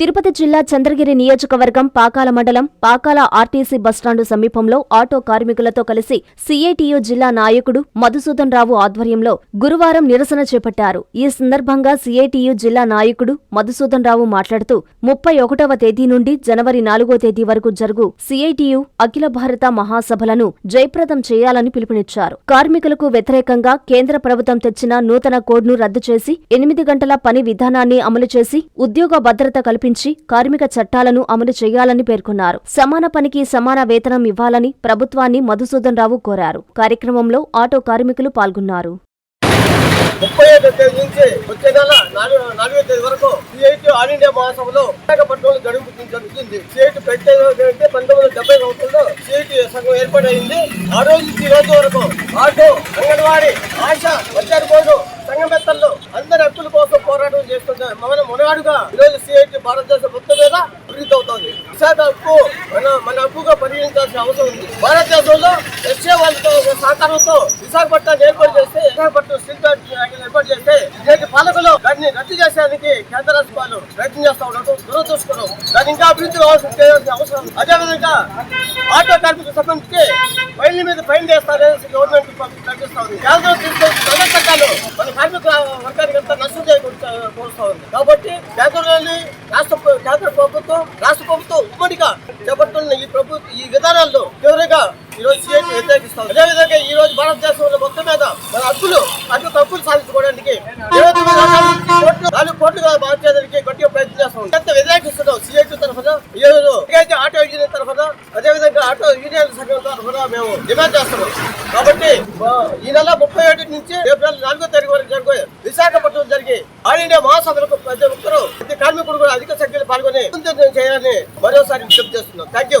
తిరుపతి జిల్లా చంద్రగిరి నియోజకవర్గం పాకాల మండలం పాకాల ఆర్టీసీ బస్టాండు సమీపంలో ఆటో కార్మికులతో కలిసి సీఐటియు జిల్లా నాయకుడు మధుసూదన్ రావు ఆధ్వర్యంలో గురువారం నిరసన చేపట్టారు. ఈ సందర్భంగా సీఐటియు జిల్లా నాయకుడు మధుసూదన్ రావు మాట్లాడుతూ ముప్పై ఒకటవ తేదీ నుండి జనవరి నాలుగో తేదీ వరకు జరుగు సీఐటియు అఖిల భారత మహాసభలను జయప్రదం చేయాలని పిలుపునిచ్చారు. కార్మికులకు వ్యతిరేకంగా కేంద్ర ప్రభుత్వం తెచ్చిన నూతన కోడ్ను రద్దు చేసి ఎనిమిది గంటల పని విధానాన్ని అమలు చేసి ఉద్యోగ భద్రత కల్పించి కార్మిక చట్టాలను అమలు చేయాలని పేర్కొన్నారు. సమాన పనికి సమాన వేతనం ఇవ్వాలని ప్రభుత్వాన్ని మధుసూదన్ రావు కోరారు. కార్యక్రమంలో ఆటో కార్మికులు పాల్గొన్నారు. ముప్పై ఐదో తేదీ నుంచి వచ్చే నెల నాలుగో తేదీ వరకు సిఐటి ఆల్ ఇండియా మహాసభలో విశాఖపట్నంలో జరుగుతుంది సిఐటి పంతొమ్మిది వందల డెబ్బై సంవత్సరంలో సిఐటి సంఘం ఏర్పాటైంది. ఆ రోజు ఈ రోజు వరకు ఆటో అంగన్వాడీ ఆశ వచ్చారు మన మునగాడుగా ఈరోజు సిఐటి భారతదేశం మొత్తం మీద అభివృద్ధి అవుతుంది. విశాఖ హక్కు మన మన హక్కుగా పరిగణించాల్సిన అవసరం ఉంది. భారతదేశంలో ఎస్ఏ వాళ్ళతో సహకారంతో విశాఖపట్నం ఏర్పాటు చేస్తే విశాఖపట్నం స్టీల్ ప్లాంట్ ఏర్పాటు చేస్తే నేటి పాలకులు దాన్ని రద్దు చేసేందుకు కేంద్ర రాష్ట్రాలు ప్రయత్నం చేస్తా ఉండటం దురదృష్టకరం. దాన్ని ఇంకా అభివృద్ధి కావాల్సిన చేయాల్సిన అవసరం అదేవిధంగా ఆటో కార్మికులకు సంబంధించి ఫైన్ల మీద ఫైన్ చేస్తారనేసి గవర్నమెంట్ ప్రకటిస్తా ఉంది. చేయకుండా ఉంది. కాబట్టి కేంద్రంలోని రాష్ట్ర కేంద్ర ప్రభుత్వం రాష్ట్ర ప్రభుత్వం ఉమ్మడిగా చేపడుతున్న ఈ ప్రభుత్వ ఈ విధానాల్లో తీవ్రంగా ఈ రోజు సీఎం వ్యతిరేకిస్తాం అదేవిధంగా ఈ రోజు భారతదేశంలో మొత్తం మీద మన హక్కులు అటు తప్పులు సాధించుకోవడానికి ఇరవై కోట్లు నాలుగు కోట్లుగా మార్చేదానికి గట్టిగా ప్రయత్నం చేస్తాం ఎంత వ్యతిరేకిస్తున్నాం సీఎం తరఫున. ఈ రోజు ఆటో యూనియన్ తరఫున అదేవిధంగా ఆటో యూనియన్ సంఘం తరఫున మేము డిమాండ్ చేస్తున్నాం. కాబట్టి ఈ నెల ముప్పై ఒకటి నుంచి ఏప్రిల్ నాలుగో తారీఖు వరకు జరిగే విశాఖపట్నం ఆల్ ఇండియా మహాసభలకు ప్రతి ఒక్కరూ ప్రతి కార్మికుడు కూడా అధిక సంఖ్యలో పాల్గొని చేయాలని మరోసారి విజ్ఞప్తి చేస్తున్నాం. Thank you